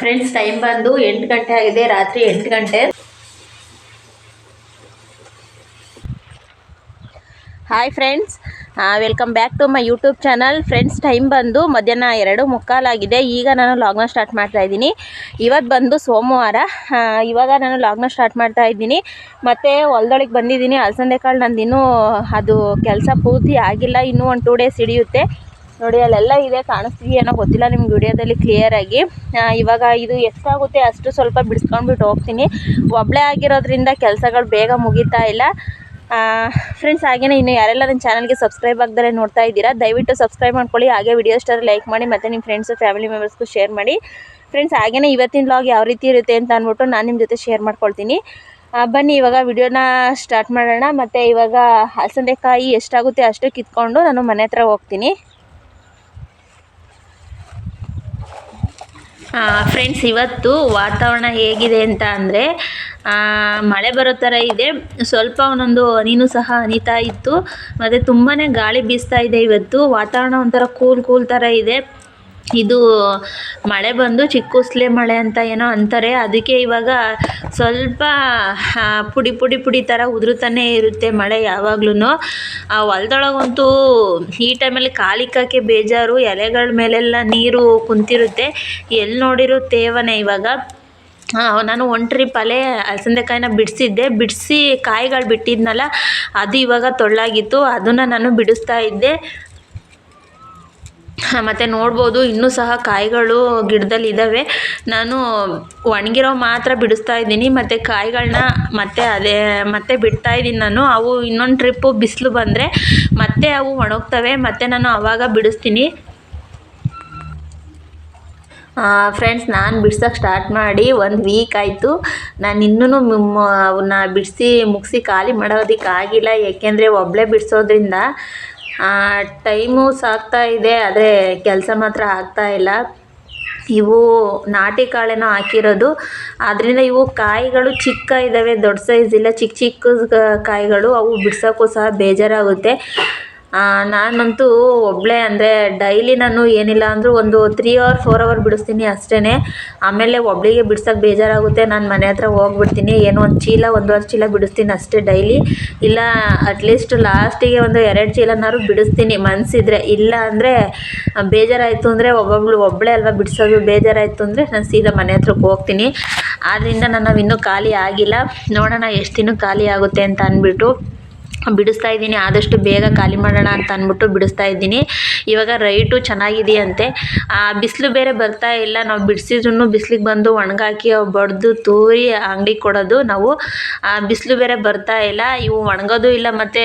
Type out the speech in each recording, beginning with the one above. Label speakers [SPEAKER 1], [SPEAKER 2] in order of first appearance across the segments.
[SPEAKER 1] Friends time ಬಂದು ಎಂಟು ಗಂಟೆ ಆಗಿದೆ, ರಾತ್ರಿ ಎಂಟು ಗಂಟೆ. Hi friends welcome back to my YouTube channel friends time ಬಂದು ಮಧ್ಯಾಹ್ನ ಎರಡು ಮುಕ್ಕಾಲಾಗಿದೆ ಈಗ ನಾನು ಲಾಗ್ನ ಸ್ಟಾರ್ಟ್ ಮಾಡ್ತಾ ಇದ್ದೀನಿ. ಇವತ್ತು ಬಂದು ಸೋಮವಾರ. ಇವಾಗ ನಾನು ಲಾಗ್ನ ಸ್ಟಾರ್ಟ್ ಮಾಡ್ತಾ ಇದ್ದೀನಿ. ಮತ್ತು ಹೊಲ್ದೊಳಗೆ ಬಂದಿದ್ದೀನಿ. ಅಲಸಂದೆ ಕಾಳು ನಂದು ಇನ್ನೂ ಅದು ಕೆಲಸ ಪೂರ್ತಿ ಆಗಿಲ್ಲ. ಇನ್ನೂ ಒಂದು ಟೂ ಡೇಸ್ ಹಿಡಿಯುತ್ತೆ. ನೋಡಿ, ಅಲ್ಲೆಲ್ಲ ಇದೆ ಕಾಣಿಸ್ತಿದೆಯೇನೋ ಗೊತ್ತಿಲ್ಲ ನಿಮ್ಗೆ ವಿಡಿಯೋದಲ್ಲಿ ಕ್ಲಿಯರಾಗಿ ಇವಾಗ ಇದು ಎಷ್ಟಾಗುತ್ತೆ ಅಷ್ಟು ಸ್ವಲ್ಪ ಬಿಡಿಸ್ಕೊಂಡ್ಬಿಟ್ಟು ಹೋಗ್ತೀನಿ. ಒಬ್ಬಳೇ ಆಗಿರೋದ್ರಿಂದ ಕೆಲಸಗಳು ಬೇಗ ಮುಗೀತಾ ಇಲ್ಲ. ಫ್ರೆಂಡ್ಸ್ ಹಾಗೇನೆ ಇನ್ನು ಯಾರೆಲ್ಲ ನನ್ನ ಚಾನಲ್ಗೆ ಸಬ್ಸ್ಕ್ರೈಬ್ ಆಗ್ದಲೇ ನೋಡ್ತಾ ಇದ್ದೀರಾ, ದಯವಿಟ್ಟು ಸಬ್ಸ್ಕ್ರೈಬ್ ಮಾಡ್ಕೊಳ್ಳಿ. ಹಾಗೆ ವಿಡಿಯೋ ಸ್ಟಾರ್ ಲೈಕ್ ಮಾಡಿ, ಮತ್ತು ನಿಮ್ಮ ಫ್ರೆಂಡ್ಸು ಫ್ಯಾಮಿಲಿ ಮೆಂಬರ್ಸ್ಗೂ ಶೇರ್ ಮಾಡಿ. ಫ್ರೆಂಡ್ಸ್ ಹಾಗೇನೆ ಇವತ್ತಿನ ಲಾಗ್ ಯಾವ ರೀತಿ ಇರುತ್ತೆ ಅಂತ ಅಂದ್ಬಿಟ್ಟು ನಾನು ನಿಮ್ಮ ಜೊತೆ ಶೇರ್ ಮಾಡ್ಕೊಳ್ತೀನಿ. ಬನ್ನಿ, ಇವಾಗ ವಿಡಿಯೋನ ಸ್ಟಾರ್ಟ್ ಮಾಡೋಣ. ಮತ್ತು ಇವಾಗ ಹಲಸಂದೆಕಾಯಿ ಎಷ್ಟಾಗುತ್ತೆ ಅಷ್ಟು ಕಿತ್ಕೊಂಡು ನಾನು ಮನೆ ಹತ್ರ ಹೋಗ್ತೀನಿ. ಫ್ರೆಂಡ್ಸ್ ಇವತ್ತು ವಾತಾವರಣ ಹೇಗಿದೆ ಅಂತ ಅಂದರೆ ಮಳೆ ಬರೋ ಥರ ಇದೆ. ಸ್ವಲ್ಪ ಒಂದೊಂದು ಹನಿನೂ ಸಹ ಹನಿತಾ ಇತ್ತು. ಮತ್ತು ತುಂಬಾ ಗಾಳಿ ಬೀಸ್ತಾ ಇದೆ ಇವತ್ತು. ವಾತಾವರಣ ಒಂಥರ ಕೂಲ್ ಕೂಲ್ ಥರ ಇದೆ. ಇದು ಮಳೆ ಬಂದು ಚಿಕ್ಕುಸ್ಲೆ ಮಳೆ ಅಂತ ಏನೋ ಅಂತಾರೆ. ಅದಕ್ಕೆ ಇವಾಗ ಸ್ವಲ್ಪ ಪುಡಿ ಪುಡಿ ಪುಡಿ ಥರ ಉದ್ರುತಾನೆ ಇರುತ್ತೆ ಮಳೆ ಯಾವಾಗ್ಲೂ ಹೊಲ್ದೊಳಗಂತೂ ಈ ಟೈಮಲ್ಲಿ ಕಾಲಿಕ್ಕಕ್ಕೆ ಬೇಜಾರು, ಎಲೆಗಳ ಮೇಲೆಲ್ಲ ನೀರು ಕುಂತಿರುತ್ತೆ. ಎಲ್ಲಿ ನೋಡಿರೋ ತೇವನೇ ಇವಾಗ. ನಾನು ಒನ್ ಟ್ರಿಪ್ಪಲ್ಲೇ ಅಲಸಂದೆಕಾಯಿನ ಬಿಡಿಸಿದ್ದೆ. ಬಿಡಿಸಿ ಕಾಯಿಗಳು ಬಿಟ್ಟಿದ್ನಲ್ಲ, ಅದು ಇವಾಗ ತೊಳ್ಳಾಗಿತ್ತು. ಅದನ್ನು ನಾನು ಬಿಡಿಸ್ತಾ ಇದ್ದೆ. ಮತ್ತು ನೋಡ್ಬೋದು, ಇನ್ನೂ ಸಹ ಕಾಯಿಗಳು ಗಿಡದಲ್ಲಿ ಇದ್ದಾವೆ ನಾನು ಒಣಗಿರೋ ಮಾತ್ರ ಬಿಡಿಸ್ತಾ ಇದ್ದೀನಿ, ಮತ್ತು ಕಾಯಿಗಳನ್ನ ಮತ್ತೆ ಅದೇ, ಮತ್ತೆ ಬಿಡ್ತಾ ಇದ್ದೀನಿ ನಾನು. ಅವು ಇನ್ನೊಂದು ಟ್ರಿಪ್ಪು ಬಿಸಿಲು ಬಂದರೆ ಮತ್ತೆ ಅವು ಒಣಗ್ತವೆ, ಮತ್ತು ನಾನು ಆವಾಗ ಬಿಡಿಸ್ತೀನಿ. ಫ್ರೆಂಡ್ಸ್ ನಾನು ಬಿಡ್ಸೋಕೆ ಸ್ಟಾರ್ಟ್ ಮಾಡಿ ಒಂದು ವೀಕ್ ಆಯಿತು. ನಾನು ಇನ್ನೂ ಅವನ್ನ ಬಿಡಿಸಿ, ಮುಗಿಸಿ, ಖಾಲಿ ಮಾಡೋದಕ್ಕಾಗಿಲ್ಲ ಏಕೆಂದರೆ ಒಬ್ಬಳೇ ಬಿಡಿಸೋದ್ರಿಂದ ಟೈಮು ಸಾಗ್ತಾ ಇದೆ, ಆದರೆ ಕೆಲಸ ಮಾತ್ರ ಆಗ್ತಾ ಇಲ್ಲ. ಇವು ನಾಟಿ ಕಾಳೇನೋ ಹಾಕಿರೋದು ಆದ್ದರಿಂದ ಇವು ಕಾಯಿಗಳು ಚಿಕ್ಕ ಇದ್ದಾವೆ ದೊಡ್ಡ ಸೈಜ್ ಇಲ್ಲ, ಚಿಕ್ಕ ಚಿಕ್ಕ ಕಾಯಿಗಳು, ಅವು ಬಿಡ್ಸೋಕ್ಕೂ ಸಹ ಬೇಜಾರಾಗುತ್ತೆ. ನಾನಂತೂ ಒಬ್ಬಳೇ ಅಂದರೆ ಡೈಲಿ ನಾನು ಏನಿಲ್ಲ ಅಂದರೂ ಒಂದು ತ್ರೀ ಅವರ್ ಫೋರ್ ಅವರ್ ಬಿಡಿಸ್ತೀನಿ ಅಷ್ಟೇ ಆಮೇಲೆ ಒಬ್ಬಳಿಗೆ ಬಿಡ್ಸೋಕ್ಕೆ ಬೇಜಾರಾಗುತ್ತೆ. ನಾನು ಮನೆ ಹತ್ರ ಹೋಗ್ಬಿಡ್ತೀನಿ. ಏನೋ ಒಂದು ಚೀಲ ಒಂದೂವರೆ ಚೀಲ ಬಿಡಿಸ್ತೀನಿ ಅಷ್ಟೇ ಡೈಲಿ ಇಲ್ಲ ಅಟ್ಲೀಸ್ಟ್ ಲಾಸ್ಟಿಗೆ ಒಂದು ಎರಡು ಚೀಲನಾದ್ರು ಬಿಡಿಸ್ತೀನಿ ಮನಸ್ಸಿದ್ರೆ ಇಲ್ಲ ಅಂದರೆ ಬೇಜಾರಾಯಿತು ಅಂದರೆ ಒಬ್ಬೊಬ್ಳು ಒಬ್ಬಳೇ ಅಲ್ವಾ ಬಿಡಿಸೋದು. ಬೇಜಾರಾಯಿತು ಅಂದರೆ ನಾನು ಸೀದಾ ಮನೆ ಹತ್ರಕ್ಕೆ ಹೋಗ್ತೀನಿ. ಆದ್ದರಿಂದ ನಾನು ಇನ್ನೂ ಖಾಲಿ ಆಗಿಲ್ಲ. ನೋಡೋಣ ಎಷ್ಟು ದಿನ ಖಾಲಿ ಆಗುತ್ತೆ ಅಂತ ಅಂದ್ಬಿಟ್ಟು ಬಿಡಿಸ್ತಾ ಇದ್ದೀನಿ, ಆದಷ್ಟು ಬೇಗ ಖಾಲಿ ಮಾಡೋಣ ಅಂತ ಅಂದ್ಬಿಟ್ಟು ಬಿಡಿಸ್ತಾ ಇದ್ದೀನಿ. ಇವಾಗ ರೈಟು ಚೆನ್ನಾಗಿದೆಯಂತೆ. ಬಿಸಿಲು ಬೇರೆ ಬರ್ತಾ ಇಲ್ಲ. ನಾವು ಬಿಡಿಸಿದ್ರು ಬಿಸಿಲಿಗೆ ಬಂದು ಒಣಗಾಕಿ ಬಡ್ದು ತೂರಿ ಅಂಗಡಿಗೆ ಕೊಡೋದು ನಾವು. ಬಿಸಿಲು ಬೇರೆ ಬರ್ತಾ ಇಲ್ಲ. ಇವು ಒಣಗೋದು ಇಲ್ಲ, ಮತ್ತು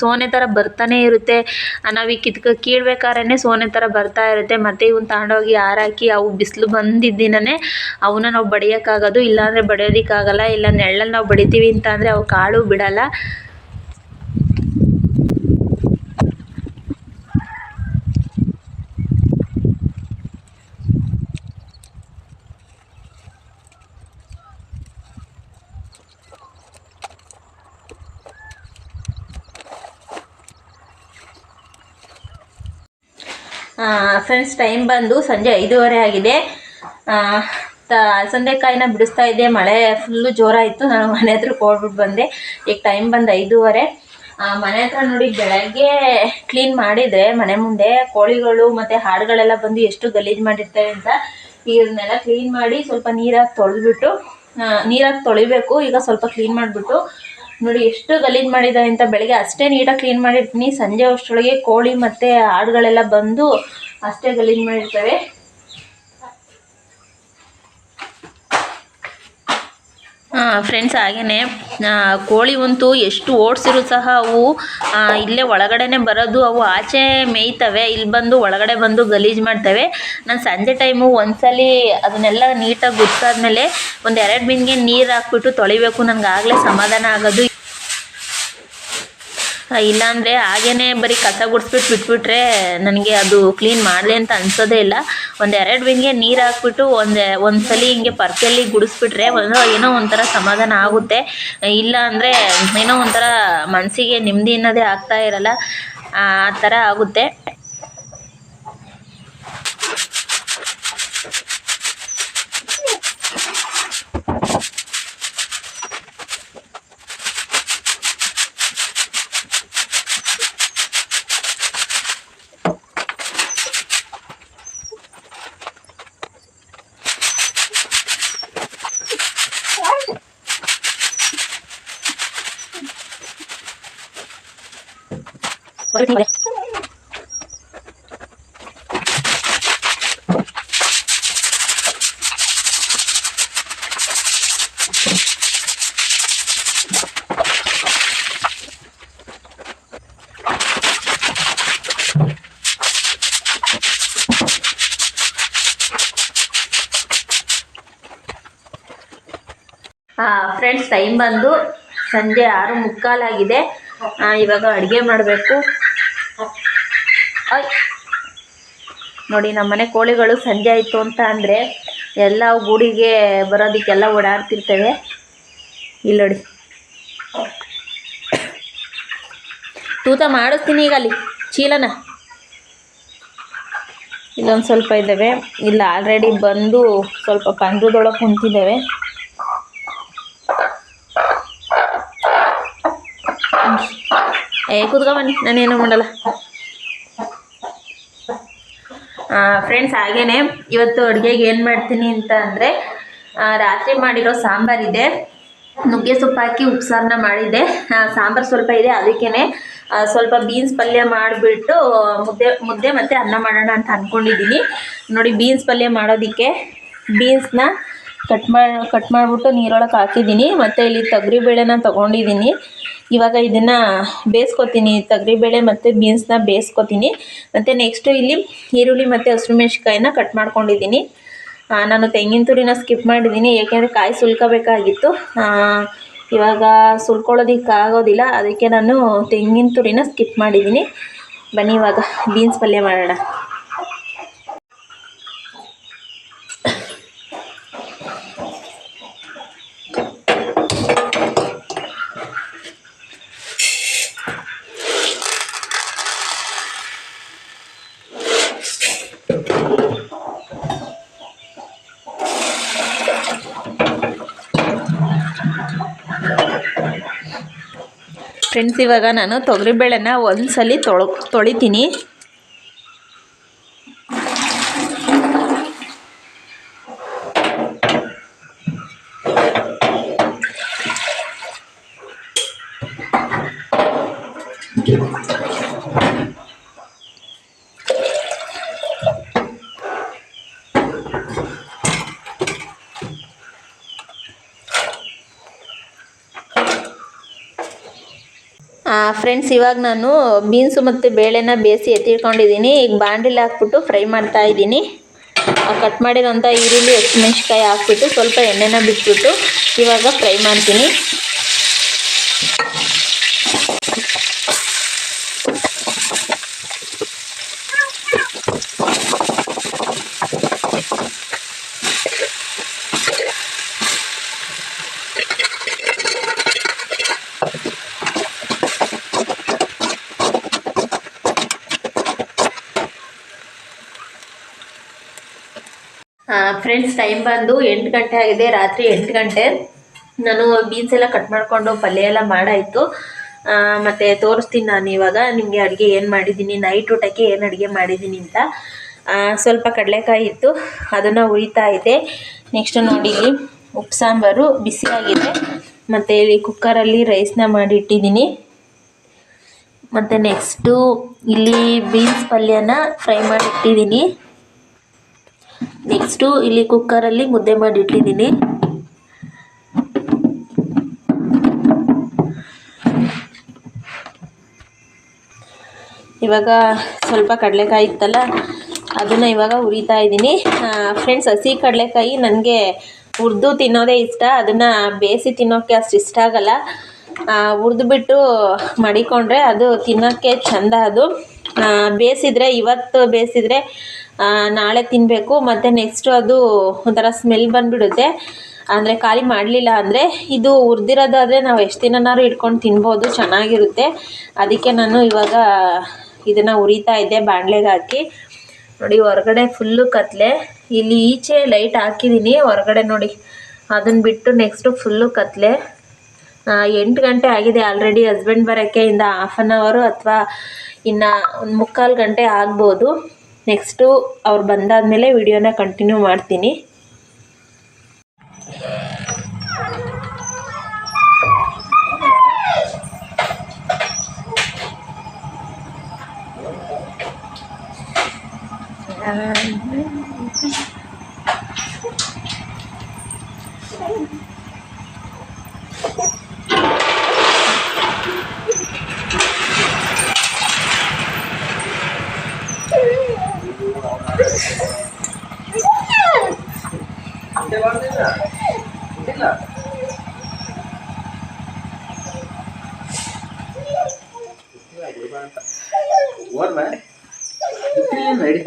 [SPEAKER 1] ಸೋನೆ ಥರ ಬರ್ತಾನೆ ಇರುತ್ತೆ. ನಾವು ಈ ಕಿತ್ಕ ಕೀಳ್ಬೇಕಾದ್ರೆ ಸೋನೆ ಥರ ಬರ್ತಾ ಇರುತ್ತೆ. ಮತ್ತು ಇವನ್ನ ತಗೊಂಡೋಗಿ ಹಾರಾಕಿ ಅವು ಬಿಸಿಲು ಬಂದಿದ್ದಿನೇ ಅವನ್ನ ನಾವು ಬಡಿಯೋಕ್ಕಾಗೋದು, ಇಲ್ಲಾಂದರೆ ಬಡಿಯೋದಕ್ಕಾಗಲ್ಲ. ಇಲ್ಲ ನೆರಳಲ್ಲಿ ನಾವು ಬಡಿತೀವಿ ಅಂತ ಅಂದರೆ ಅವು ಕಾಳು ಬಿಡಲ್ಲ. ಫ್ರೆಂಡ್ಸ್ ಟೈಮ್ ಬಂದು ಸಂಜೆ ಐದೂವರೆ ಆಗಿದೆ. ತ ಅಲಸಂದೆಕಾಯಿನ ಬಿಡಿಸ್ತಾ ಇದ್ದೆ. ಮಳೆ ಫುಲ್ಲು ಜೋರಾಯಿತು. ನಾನು ಮನೆ ಹತ್ರ ಕೋಡ್ಬಿಟ್ಟು ಬಂದೆ. ಈಗ ಟೈಮ್ ಬಂದು ಐದೂವರೆ. ಮನೆ ಹತ್ರ ನೋಡಿ ಬೆಳಗ್ಗೆ ಕ್ಲೀನ್ ಮಾಡಿದರೆ ಮನೆ ಮುಂದೆ ಕೋಳಿಗಳು ಮತ್ತು ಹಾಡುಗಳೆಲ್ಲ ಬಂದು ಎಷ್ಟು ಗಲೀಜು ಮಾಡಿರ್ತವೆ ಅಂತ ಇದನ್ನೆಲ್ಲ ಕ್ಲೀನ್ ಮಾಡಿ ಸ್ವಲ್ಪ ನೀರಾಗಿ ತೊಳೆದ್ಬಿಟ್ಟು ನೀರಾಗಿ ತೊಳಿಬೇಕು. ಈಗ ಸ್ವಲ್ಪ ಕ್ಲೀನ್ ಮಾಡಿಬಿಟ್ಟು ನೋಡಿ ಎಷ್ಟು ಗಲೀಜು ಮಾಡಿದ್ದಾರೆ ಅಂತ ಬೆಳಗ್ಗೆ ಅಷ್ಟೇ ನೀಟಾಗಿ ಕ್ಲೀನ್ ಮಾಡಿರ್ತೀನಿ. ಸಂಜೆ ಅಷ್ಟರೊಳಗೆ ಕೋಳಿ ಮತ್ತು ಆಡುಗಳೆಲ್ಲ ಬಂದು ಅಷ್ಟೇ ಗಲೀಜು ಮಾಡಿರ್ತವೆ. ಫ್ರೆಂಡ್ಸ್ ಹಾಗೆಯೇ ಕೋಳಿ ಅಂತೂ ಎಷ್ಟು ಓಡಿಸಿರು ಸಹ ಅವು ಇಲ್ಲೇ ಒಳಗಡೆನೆ ಬರೋದು, ಅವು ಆಚೆ ಮೇಯ್ತವೆ, ಇಲ್ಲಿ ಬಂದು ಒಳಗಡೆ ಬಂದು ಗಲೀಜು ಮಾಡ್ತವೆ. ನಾನು ಸಂಜೆ ಟೈಮು ಒಂದ್ಸಲಿ ಅದನ್ನೆಲ್ಲ ನೀಟಾಗಿ ಗುಡ್ಸಾದ್ಮೇಲೆ ಒಂದು ಎರಡು ಬಿಂದಿಗೆ ನೀರು ಹಾಕ್ಬಿಟ್ಟು ತೊಳಿಬೇಕು ನನಗೆ ಆಗಲೇ ಸಮಾಧಾನ ಆಗೋದು. ಇಲ್ಲಾಂದರೆ ಹಾಗೇ ಬರೀ ಕಸ ಗುಡಿಸ್ಬಿಟ್ಟು ಬಿಟ್ಬಿಟ್ರೆ ನನಗೆ ಅದು ಕ್ಲೀನ್ ಮಾಡಿದೆ ಅಂತ ಅನ್ಸೋದೇ ಇಲ್ಲ. ಒಂದು ಎರಡು ವಿಂಗೆ ನೀರು ಹಾಕ್ಬಿಟ್ಟು ಒಂದು ಒಂದು ಹಿಂಗೆ ಪರ್ಕೆಯಲ್ಲಿ ಗುಡಿಸ್ಬಿಟ್ರೆ ಒಂದು ಏನೋ ಒಂಥರ ಸಮಾಧಾನ ಆಗುತ್ತೆ. ಇಲ್ಲ ಅಂದರೆ ಏನೋ ಒಂಥರ ಮನಸ್ಸಿಗೆ ನೆಮ್ಮದಿ ಅನ್ನೋದೇ ಆಗ್ತಾ ಇರಲ್ಲ. ಆ ಥರ ಆಗುತ್ತೆ. ಫ್ರೆಂಡ್ಸ್ ಟೈಮ್ ಬಂದು ಸಂಜೆ ಆರು ಮುಕ್ಕಾಲಾಗಿದೆ. ಇವಾಗ ಅಡುಗೆ ಮಾಡಬೇಕು. ನೋಡಿ ನಮ್ಮನೆ ಕೋಳಿಗಳು ಸಂಜೆ ಆಯಿತು ಅಂತ ಅಂದರೆ ಎಲ್ಲ ಗೂಡಿಗೆ ಬರೋದಕ್ಕೆಲ್ಲ ಓಡಾಡ್ತಿರ್ತವೆ. ಇಲ್ಲಿ ನೋಡಿ. ತೂತ ಮಾಡಿಸ್ತೀನಿ ಈಗ ಅಲ್ಲಿ, ಚೀಲನ. ಇಲ್ಲೊಂದು ಸ್ವಲ್ಪ ಇದ್ದಾವೆ ಇಲ್ಲ ಆಲ್ರೆಡಿ ಬಂದು ಸ್ವಲ್ಪ ಪಂದ್ರದೊಳಗೆ ಕುಂತಿದ್ದಾವೆ. ಏ ಕುದ್ಗ ಬನ್ನಿ ನಾನೇನು ಮಾಡಲ್ಲ. ಫ್ರೆಂಡ್ಸ್ ಹಾಗೇನೆ, ಇವತ್ತು ಅಡುಗೆಗೆ ಏನು ಮಾಡ್ತೀನಿ ಅಂತ ಅಂದರೆ ರಾತ್ರಿ ಮಾಡಿರೋ ಸಾಂಬಾರಿದೆ ನುಗ್ಗೆ ಸೊಪ್ಪು ಹಾಕಿ ಉಪ್ಸಾರನ್ನ ಮಾಡಿದ್ದೆ. ಸಾಂಬಾರು ಸ್ವಲ್ಪ ಇದೆ ಅದಕ್ಕೇ ಸ್ವಲ್ಪ ಬೀನ್ಸ್ ಪಲ್ಯ ಮಾಡಿಬಿಟ್ಟು, ಮುದ್ದೆ ಮುದ್ದೆ ಮತ್ತು ಅನ್ನ ಮಾಡೋಣ ಅಂತ ಅಂದ್ಕೊಂಡಿದ್ದೀನಿ ನೋಡಿ ಬೀನ್ಸ್ ಪಲ್ಯ ಮಾಡೋದಕ್ಕೆ ಬೀನ್ಸ್ನ ಕಟ್ ಮಾಡಿ ಕಟ್ ಮಾಡಿಬಿಟ್ಟು ನೀರೊಳಗೆ ಹಾಕಿದ್ದೀನಿ. ಮತ್ತು ಇಲ್ಲಿ ತೊಗರಿಬೇಳೆನ ತೊಗೊಂಡಿದ್ದೀನಿ. ಇವಾಗ ಇದನ್ನು ಬೇಯಿಸ್ಕೊತೀನಿ, ತೊಗರಿಬೇಳೆ ಮತ್ತು ಬೀನ್ಸ್ನ ಬೇಯಿಸ್ಕೊತೀನಿ. ಮತ್ತು ನೆಕ್ಸ್ಟು ಇಲ್ಲಿ ಈರುಳ್ಳಿ ಮತ್ತು ಹಸಿರುಮೆಣ್ಸಿಕಾಯಿನ ಕಟ್ ಮಾಡ್ಕೊಂಡಿದ್ದೀನಿ. ನಾನು ತೆಂಗಿನ ತುರಿನ ಸ್ಕಿಪ್ ಮಾಡಿದ್ದೀನಿ ಏಕೆಂದರೆ ಕಾಯಿ ಸುಲ್ಕೋಬೇಕಾಗಿತ್ತು. ಇವಾಗ ಸುಲ್ಕೊಳ್ಳೋದಿಕ್ಕೆ ಆಗೋದಿಲ್ಲ, ಅದಕ್ಕೆ ನಾನು ತೆಂಗಿನ ತುರಿನ ಸ್ಕಿಪ್ ಮಾಡಿದ್ದೀನಿ. ಬನ್ನಿ ಇವಾಗ ಬೀನ್ಸ್ ಪಲ್ಯ ಮಾಡೋಣ. ಫ್ರೆಂಡ್ಸ್ ಇವಾಗ ನಾನು ತೊಗರಿಬೇಳೆನ ಒಂದ್ಸಲಿ ತೊಳ್ ತೊಳಿತೀನಿ. ಫ್ರೆಂಡ್ಸ್ ಇವಾಗ ನಾನು ಬೀನ್ಸು ಮತ್ತು ಬೇಳೆನ ಬೇಯಿಸಿ ಎತ್ತಿಟ್ಕೊಂಡಿದ್ದೀನಿ. ಈಗ ಬಾಂಡಿಲಿ ಹಾಕ್ಬಿಟ್ಟು ಫ್ರೈ ಮಾಡ್ತಾ ಇದ್ದೀನಿ. ಕಟ್ ಮಾಡಿರೋಂಥ ಈರುಳ್ಳಿ ಹಸಿಮೆಣ್ಸಿಕಾಯಿ ಹಾಕ್ಬಿಟ್ಟು ಸ್ವಲ್ಪ ಎಣ್ಣೆನ ಬಿಟ್ಬಿಟ್ಟು ಇವಾಗ ಫ್ರೈ ಮಾಡ್ತೀನಿ. ಫ್ರೆಂಡ್ಸ್ ಟೈಮ್ ಬಂದು ಎಂಟು ಗಂಟೆ ಆಗಿದೆ, ರಾತ್ರಿ ಎಂಟು ಗಂಟೆ. ನಾನು ಬೀನ್ಸ್ ಎಲ್ಲ ಕಟ್ ಮಾಡಿಕೊಂಡು ಪಲ್ಯ ಎಲ್ಲ ಮಾಡಾಯಿತು. ಮತ್ತು ತೋರಿಸ್ತೀನಿ ನಾನು ಇವಾಗ. ನಿಮಗೆ ಅಡುಗೆ ಏನು ಮಾಡಿದ್ದೀನಿ ನೈಟ್ ಊಟಕ್ಕೆ ಏನು ಅಡುಗೆ ಮಾಡಿದ್ದೀನಿ ಅಂತ. ಸ್ವಲ್ಪ ಕಡಲೆಕಾಯಿ ಇತ್ತು, ಅದನ್ನು ಉರಿತಾ ಇದೆ ನೆಕ್ಸ್ಟ್ ನೋಡಿ ಉಪ್ಪು ಸಾಂಬಾರು ಬಿಸಿಯಾಗಿದೆ ಮತ್ತು ಇಲ್ಲಿ ಕುಕ್ಕರಲ್ಲಿ ರೈಸ್ನ ಮಾಡಿಟ್ಟಿದ್ದೀನಿ. ಮತ್ತು ನೆಕ್ಸ್ಟು ಇಲ್ಲಿ ಬೀನ್ಸ್ ಪಲ್ಯನ ಫ್ರೈ ಮಾಡಿ ಇಟ್ಟಿದ್ದೀನಿ ನೆಕ್ಸ್ಟು ಇಲ್ಲಿ ಕುಕ್ಕರಲ್ಲಿ ಮುದ್ದೆ ಮಾಡಿ ಇಟ್ಟಿದ್ದೀನಿ ಇವಾಗ ಸ್ವಲ್ಪ ಕಡಲೆಕಾಯಿ ಇತ್ತಲ್ಲ, ಅದನ್ನು ಇವಾಗ ಹುರಿತಾ ಇದ್ದೀನಿ. ಫ್ರೆಂಡ್ಸ್ ಹಸಿ ಕಡಲೆಕಾಯಿ ನನಗೆ ಹುರಿದು ತಿನ್ನೋದೇ ಇಷ್ಟ, ಅದನ್ನು ಬೇಯಿಸಿ ತಿನ್ನೋಕ್ಕೆ ಅಷ್ಟು ಇಷ್ಟ ಆಗಲ್ಲ. ಹುರಿದ್ಬಿಟ್ಟು ಮಡಿಕೊಂಡ್ರೆ ಅದು ತಿನ್ನೋಕ್ಕೆ ಚಂದ ಅದು. ಬೇಯಿಸಿದ್ರೆ, ಇವತ್ತು ಬೇಯಿಸಿದ್ರೆ ನಾಳೆ ತಿನ್ನಬೇಕು ಮತ್ತು ನೆಕ್ಸ್ಟು ಅದು ಒಂಥರ ಸ್ಮೆಲ್ ಬಂದುಬಿಡುತ್ತೆ. ಅಂದರೆ ಖಾಲಿ ಮಾಡಲಿಲ್ಲ ಅಂದರೆ ಇದು ಉರಿದಿರೋದಾದರೆ ನಾವು ಎಷ್ಟು ದಿನನಾದ್ರು ಇಟ್ಕೊಂಡು ತಿನ್ಬೋದು, ಚೆನ್ನಾಗಿರುತ್ತೆ. ಅದಕ್ಕೆ ನಾನು ಇವಾಗ ಇದನ್ನು ಉರಿತಾ ಇದ್ದೆ, ಬಾಣಲೆಗೆ ಹಾಕಿ. ನೋಡಿ, ಹೊರಗಡೆ ಫುಲ್ಲು ಕತ್ಲೆ. ಇಲ್ಲಿ ಈಚೆ ಲೈಟ್ ಹಾಕಿದ್ದೀನಿ ಹೊರಗಡೆ ನೋಡಿ. ಅದನ್ನು ಬಿಟ್ಟು ನೆಕ್ಸ್ಟು ಫುಲ್ಲು ಕತ್ಲೆ. ಎಂಟು ಗಂಟೆ ಆಗಿದೆ ಆಲ್ರೆಡಿ ಹಸ್ಬೆಂಡ್ ಬರೋಕ್ಕೆ ಇಂದ ಹಾಫ್ ಆನ್ ಅವರು ಅಥವಾ ಇನ್ನು ಒಂದು ಮುಕ್ಕಾಲು ಗಂಟೆ ಆಗ್ಬೋದು. ನೆಕ್ಸ್ಟು ಅವ್ರು ಬಂದಾದಮೇಲೆ ವಿಡಿಯೋನ ಕಂಟಿನ್ಯೂ ಮಾಡ್ತೀನಿ.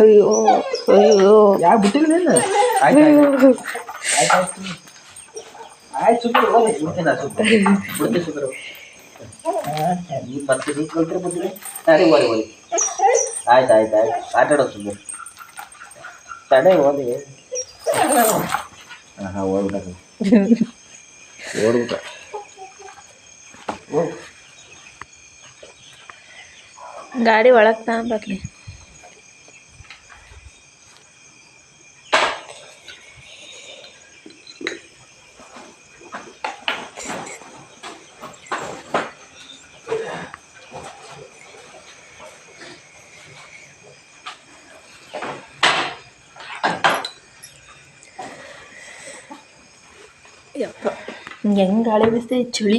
[SPEAKER 1] ಅಯ್ಯೋ ಅಯ್ಯೋ.
[SPEAKER 2] ಯಾಕೆ ಬಿಟ್ಟಿಲ್ಲ ಆಯ್ತು ಆಯ್ತು. ಆಯ್ತು ಆಯ್ತು. ಆಯ್ತು ಆಟ ಆಡೋದು ಸುಮ್ಮನೆ ತಡೆ ಓದಿ ಹಾಂ ಹಾಂ ಓದ್ಬೇಕು ಓಡ್ಬಿಟ್ಟ ಓ
[SPEAKER 1] ಗಾಡಿ ಒಳಗೆ ತಗೊಂಬರ್ಲಿ ಯಪ್ಪ ಹೆಂಗ್ ಗಾಳಿ ಬೀಸ್ತೈತೆ ಚಳಿ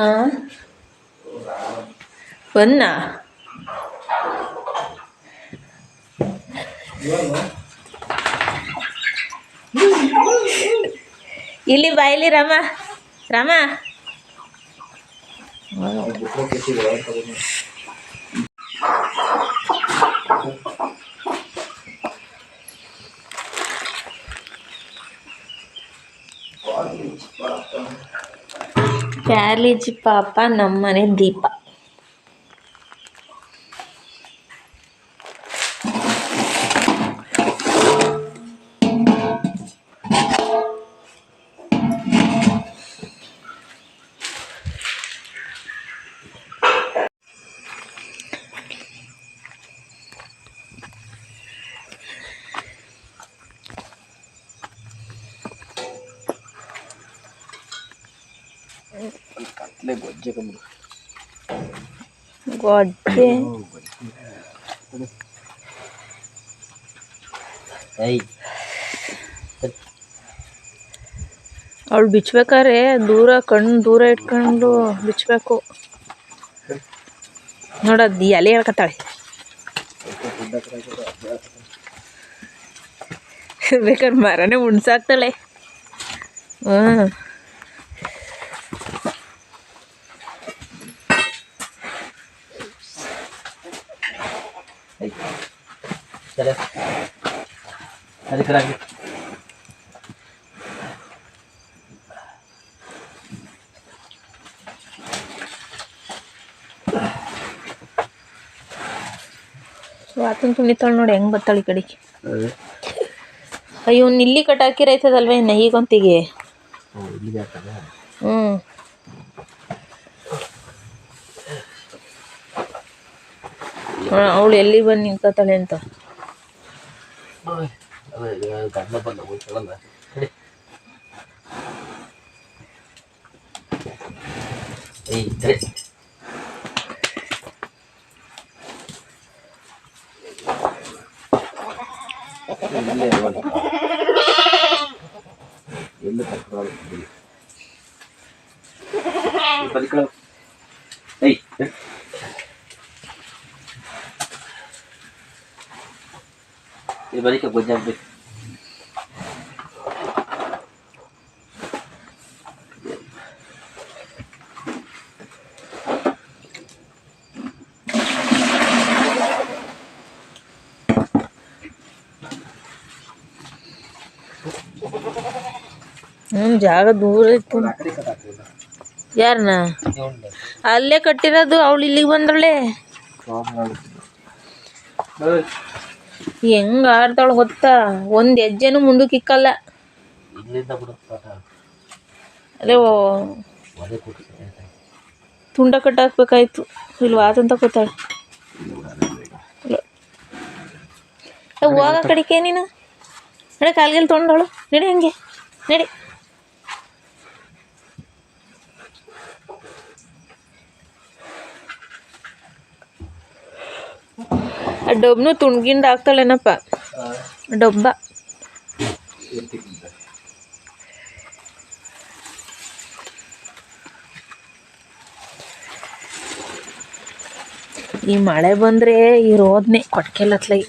[SPEAKER 1] ಆ ಬನ್ನ. ಇಲ್ಲಿ ಬಾಯಿಲಿ ರಾಮ. ರಾಮ. ಪ್ಯಾರ್ಲಿಜಿ ಪಾಪ ನಮ್ಮನೆ ದೀಪ
[SPEAKER 2] ಕತ್ಲೆ ಗೊಜ್ಜೆ ಕಮ್ಮಿ
[SPEAKER 1] ಗೊಜ್ಜೆ ಅವಳು ಬಿಚ್ಬೇಕಾದ್ರೆ ದೂರ ಕಣ್ಣು ದೂರ ಇಟ್ಕೊಂಡು ಬಿಚ್ಚಬೇಕು ನೋಡದ್ ಎಲೆ ಹೇಳ್ಕತ್ತಾಳೆ ಬೇಕಾದ್ರೆ ಮರನೇ ಉಣ್ಸಾಕ್ತಾಳೆ. ಹ್ಞೂ
[SPEAKER 2] ಸರಿ
[SPEAKER 1] ಆತನ ಕುಣಿತಾಳೆ ನೋಡಿ ಹೆಂಗ್ ಬರ್ತಾಳೆ ಈ ಕಡೆಗೆ. ಅಯ್ಯೋ ಇಲ್ಲಿ ಕಟ್ಟಾಕಿರೈತದಲ್ವ ಇನ್ನು ಈಗೊಂತಿಗೆ
[SPEAKER 2] ಹ್ಞೂ
[SPEAKER 1] ಅವಳು ಎಲ್ಲಿ ಬಂದು ನಿಂತಾಳೆ ಅಂತ?
[SPEAKER 2] அது கண்ணில் பண்ண போய் கிளம்ப ஏய் திரு எந்த தக்குறாலும் பதிக்கலாம் ஏய் ಏಯ್ ಸರಿ. ಈ ಬದಿಕ
[SPEAKER 1] ಜಾಗ ದೂರ ಇತ್ತು ಯಾರನ್ನ. ಅಲ್ಲೇ ಕಟ್ಟಿರೋದು ಅವಳು ಇಲ್ಲಿಗೆ ಬಂದಳೆ ಹೆಂಗ್ ಆಡ್ತಾಳೆ ಗೊತ್ತಾ? ಒಂದ್ ಹೆಜ್ಜೆನು ಮುಂದಕ್ಕೆ ಇಕ್ಕಲ್ಲ.
[SPEAKER 2] ಅದೇ
[SPEAKER 1] ತುಂಡ ಕಟ್ಟಾಕ್ಬೇಕಾಯ್ತು. ಇಲ್ಲಿ ವಾತಂತ ಕೂತಾಳೆ. ಹೋಗ ಕಡಿಕೆ ನೀನು. ನಡೆ ಕಾಲ್ಗೆಲ್ ತೊಗೊಂಡವಳು ನಡಿ ಹಂಗೆ. ನಡಿ. ಡಬ್ನು ತುಣ್ಗಿಂದ ಹಾಕ್ತಾಳೇನಪ್ಪ ಡಬ್ಬ. ಈ ಮಳೆ ಬಂದರೆ ಈ ರೋದ್ನೆ ಕೊಟ್ಕೆಲತ್ಲಾಗಿ